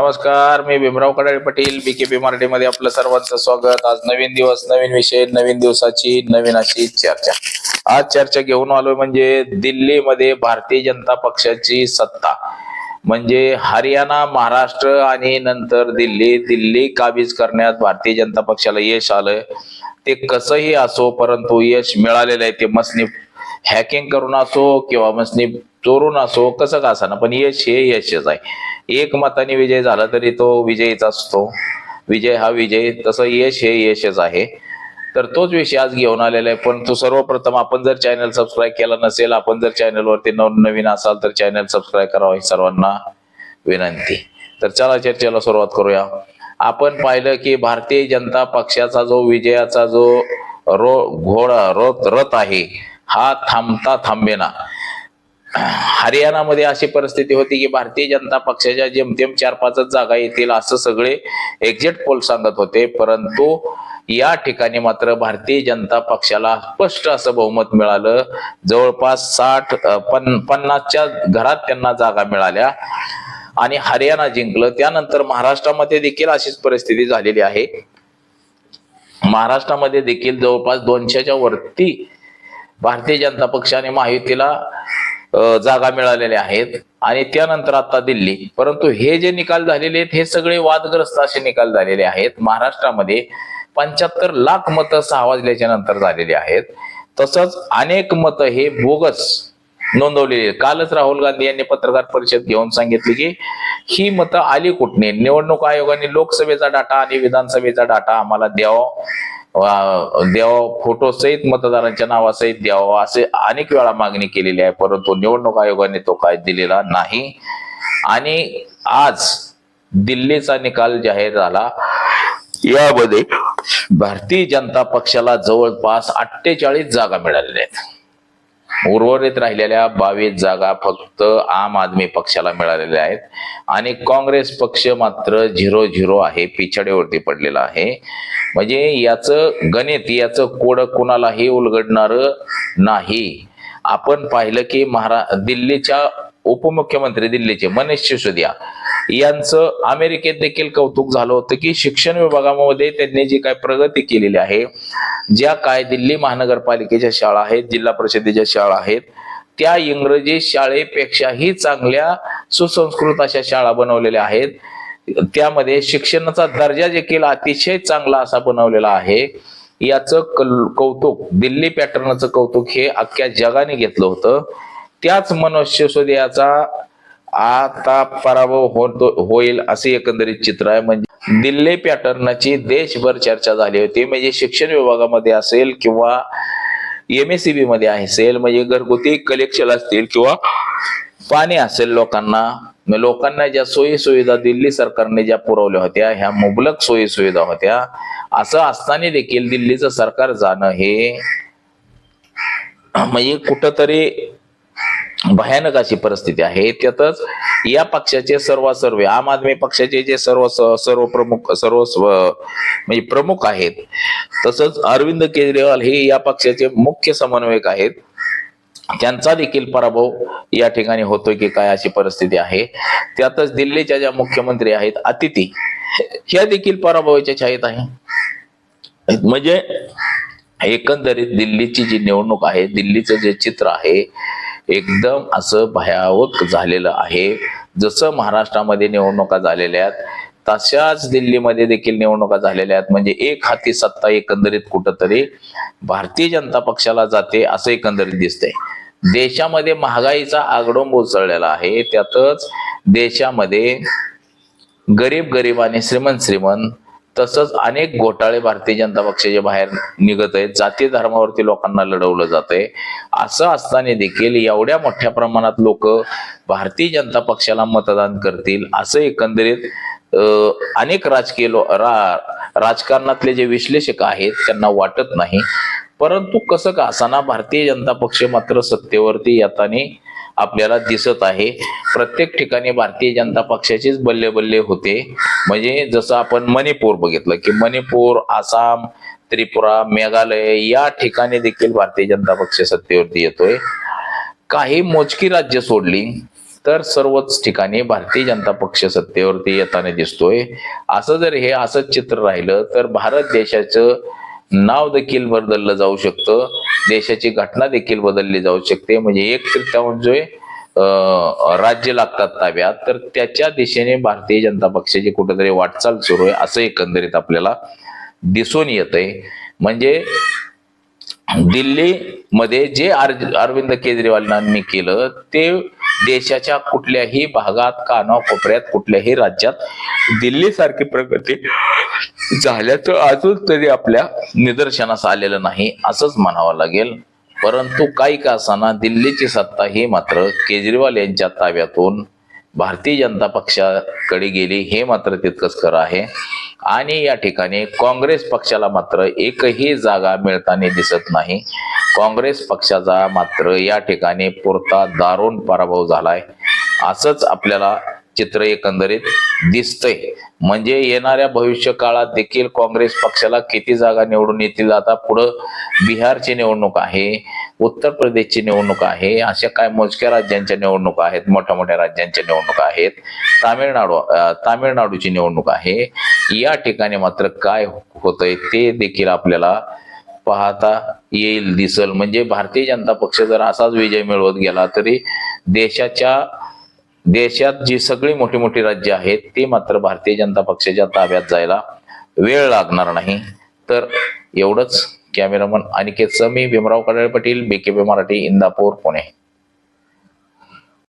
नमस्कार मी Bhimrao Kadale Patil B K P मराठीमध्ये आपलं सर्वांचं स्वागत. आज नवीन दिवस नवीन विषय नवीन दिवसाची नवीन अशी चर्चा. आज चर्चा घेऊन आलोय म्हणजे दिल्लीमध्ये भारतीय जनता पक्षाची सत्ता. म्हणजे हरियाणा महाराष्ट्र आणि नंतर दिल्ली. दिल्ली काबीज करण्यात भारतीय जनता पक्षाला यश आलंय. ते कसंही असो परंतु यश मिळालेलं आहे. ते मसनी हॅकिंग करून असो किंवा मसनी चोरून असो कसं का ना पण यश हे यशच आहे. एक मताने विजय झाला तरी तो विजयीच असतो. विजय हा विजय तसं यश हे यशच आहे. तर तोच विषय आज घेऊन आलेला आहे. पण तो सर्वप्रथम आपण जर चॅनल सबस्क्राईब केला नसेल आपण जर चॅनलवरती नवीन असाल तर चॅनल सबस्क्राईब करावं ही सर्वांना विनंती. तर चला चर्चेला सुरुवात करूया. आपण पाहिलं की भारतीय जनता पक्षाचा जो विजयाचा जो रो घोडा रथ रथ आहे हा थांबता थांबेना. हरियाणामध्ये अशी परिस्थिती होती की भारतीय जनता पक्षाच्या जेमतेम चार पाचच जागा येतील असं सगळे एक्झिट पोल सांगत होते. परंतु या ठिकाणी मात्र भारतीय जनता पक्षाला स्पष्ट असं बहुमत मिळालं. जवळपास साठ पन पन्नासच्या घरात त्यांना जागा मिळाल्या. आणि हरियाणा जिंकलं. त्यानंतर महाराष्ट्रामध्ये देखील अशीच परिस्थिती झालेली आहे. महाराष्ट्रामध्ये देखील जवळपास दोनशेच्या वरती भारतीय जनता पक्षाने महायुतीला जागा मिळालेल्या आहेत. आणि त्यानंतर आता दिल्ली. परंतु हे जे निकाल झालेले आहेत हे सगळे वादग्रस्त असे निकाल झालेले आहेत. महाराष्ट्रामध्ये पंच्याहत्तर लाख मतं सहा वाजल्याच्या नंतर झालेली आहेत. तसंच अनेक मतं हे बोगस नोंदवलेली आहेत. कालच राहुल गांधी यांनी पत्रकार परिषद घेऊन सांगितले की ही मतं आली कुठने निवडणूक आयोगाने लोकसभेचा डाटा आणि विधानसभेचा डाटा आम्हाला द्यावा. द्यावा फोटो सहित मतदारांच्या नावासहित द्यावा. असे अनेक वेळा मागणी केलेली आहे. परंतु निवडणूक आयोगाने तो काय दिलेला नाही. आणि आज दिल्लीचा निकाल जाहीर झाला. यामध्ये भारतीय जनता पक्षाला जवळपास अठ्ठेचाळीस जागा मिळालेल्या आहेत. उर्वरित राहिलेल्या बावीस जागा फक्त आम आदमी पक्षाला मिळालेल्या आहेत. आणि काँग्रेस पक्ष मात्र झिरो झिरो आहे पिछाडीवरती पडलेला आहे. म्हणजे याचं गणित याचं कोड कोणालाही उलगडणार नाही. आपण पाहिलं की महारा दिल्लीच्या उपमुख्यमंत्री दिल्लीचे मनीष सिसोदिया यांचं अमेरिकेत देखील कौतुक झालं होतं की शिक्षण विभागामध्ये त्यांनी जी काय प्रगती केलेली आहे ज्या काय दिल्ली महानगरपालिकेच्या शाळा आहेत जिल्हा परिषदेच्या शाळा आहेत त्या इंग्रजी शाळेपेक्षाही चांगल्या सुसंस्कृत अशा शाळा बनवलेल्या आहेत. त्यामध्ये शिक्षणाचा दर्जा देखील अतिशय चांगला असा बनवलेला आहे. याचं कल- कौतुक दिल्ली पॅटर्नचं कौतुक हे अख्ख्या जगाने घेतलं होतं. त्याच मनुष्य आता पराभव होतो होईल असे एकंदरीत चित्र आहे. म्हणजे दिल्ली पॅटर्नची देशभर चर्चा झाली होती. म्हणजे शिक्षण विभागामध्ये असेल किंवा एमएससीबी मध्ये असेल म्हणजे घरगुती कलेक्शन असतील किंवा पाणी असेल लोकांना लोकांना ज्या सोयी सुविधा दिल्ली सरकारने ज्या पुरवल्या होत्या ह्या मुबलक सोयी सुविधा होत्या असं असताना देखील दिल्लीचं सरकार जाणं हे म्हणजे कुठंतरी भयानक अशी परिस्थिती आहे. त्यातच या पक्षाचे सर्व सर्व आम आदमी पक्षाचे जे सर्व सर्व प्रमुख सर्व म्हणजे प्रमुख आहेत. तसंच अरविंद केजरीवाल हे या पक्षाचे मुख्य समन्वयक आहेत. त्यांचा देखील पराभव या ठिकाणी होतोय की काय अशी परिस्थिती आहे. त्यातच दिल्लीच्या ज्या मुख्यमंत्री आहेत अतिथी ह्या देखील पराभवाच्या छायेत आहे. म्हणजे एकंदरीत दिल्लीची जी निवडणूक आहे दिल्लीचं जे चित्र आहे एकदम असं भयावक झालेलं आहे. जसं महाराष्ट्रामध्ये निवडणुका झालेल्या आहेत तशाच दिल्लीमध्ये देखील निवडणुका झालेल्या आहेत. म्हणजे एक हाती सत्ता एकंदरीत कुठंतरी भारतीय जनता पक्षाला जाते असं एकंदरीत दिसतंय. देशामध्ये महागाईचा आगडोंब उसळलेला आहे. त्यातच देशामध्ये गरीब गरीब आणि श्रीमंत श्रीमंत तसंच अनेक घोटाळे भारतीय जनता पक्षाच्या बाहेर निघत आहेत. जाती धर्मावरती लोकांना लढवलं जात आहे असं असताना देखील एवढ्या मोठ्या प्रमाणात लोक भारतीय जनता पक्षाला मतदान करतील असं एकंदरीत अनेक राजकीय रा राजकारणातले जे विश्लेषक आहेत त्यांना वाटत नाही. परंतु कसं का असताना भारतीय जनता पक्ष मात्र सत्तेवरती येताना आपल्याला दिसत आहे. प्रत्येक ठिकाणी भारतीय जनता पक्षाचेच बल्ले बल्ले होते. म्हणजे जसं आपण मणिपूर बघितलं की मणिपूर आसाम त्रिपुरा मेघालय या ठिकाणी देखील भारतीय जनता पक्ष सत्तेवरती येतोय. काही मोजकी राज्य सोडली तर सर्वच ठिकाणी भारतीय जनता पक्ष सत्तेवरती येताना दिसतोय. असं जर हे असंच चित्र राहिलं तर भारत देशाचं नाव देखील बदललं जाऊ शकतं. देशाची घटना देखील बदलली जाऊ शकते. म्हणजे एक तृतीयांश जो म्हणजे, अं, राज्य लागतात ताब्यात. तर त्याच्या दिशेने भारतीय जनता पक्षाची कुठेतरी वाटचाल सुरू आहे असं एकंदरीत आपल्याला दिसून येत आहे म्हणजे दिल्लीमध्ये जे अरविंद केजरीवालांनी केलं ते देशाच्या कुठल्याही भागात कानाकोपऱ्यात कुठल्याही राज्यात दिल्लीसारखी प्रगती झाल्याचं अजून तरी आपल्या निदर्शनास आलेलं नाही असंच म्हणावं लागेल. परंतु काही का असताना दिल्लीची सत्ता ही मात्र केजरीवाल यांच्या ताब्यातून भारतीय जनता पक्षाकडे गेली हे मात्र तितकंच खरं आहे. आणि या ठिकाणी काँग्रेस पक्षाला मात्र एकही जागा मिळताना दिसत नाही. काँग्रेस पक्षाचा मात्र या ठिकाणी पुरता दारुण पराभव झालाय. असंच आपल्याला चित्र एकंदरीत दिसतंय. म्हणजे येणाऱ्या भविष्य काळात देखील काँग्रेस पक्षाला किती जागा निवडून येतील आता पुढं बिहारची निवडणूक आहे उत्तर प्रदेशची निवडणूक आहे अशा काय मोजक्या राज्यांच्या निवडणुका आहेत मोठ्या मोठ्या राज्यांच्या निवडणुका आहेत तामिळनाडू तामिळनाडूची निवडणूक आहे या ठिकाणी मात्र काय होतंय ते देखील आपल्याला पाहता येईल दिसल. म्हणजे भारतीय जनता पक्ष जर असाच विजय मिळवत गेला तरी देशाच्या देशात जी सगळी मोठी मोठी राज्य आहेत ती मात्र भारतीय जनता पक्षाच्या ताब्यात जायला वेळ लागणार नाही. तर एवढंच. Cameraman Aniket Sami Bhimrao Kadale Patil BKP Marathi Indapur Pune.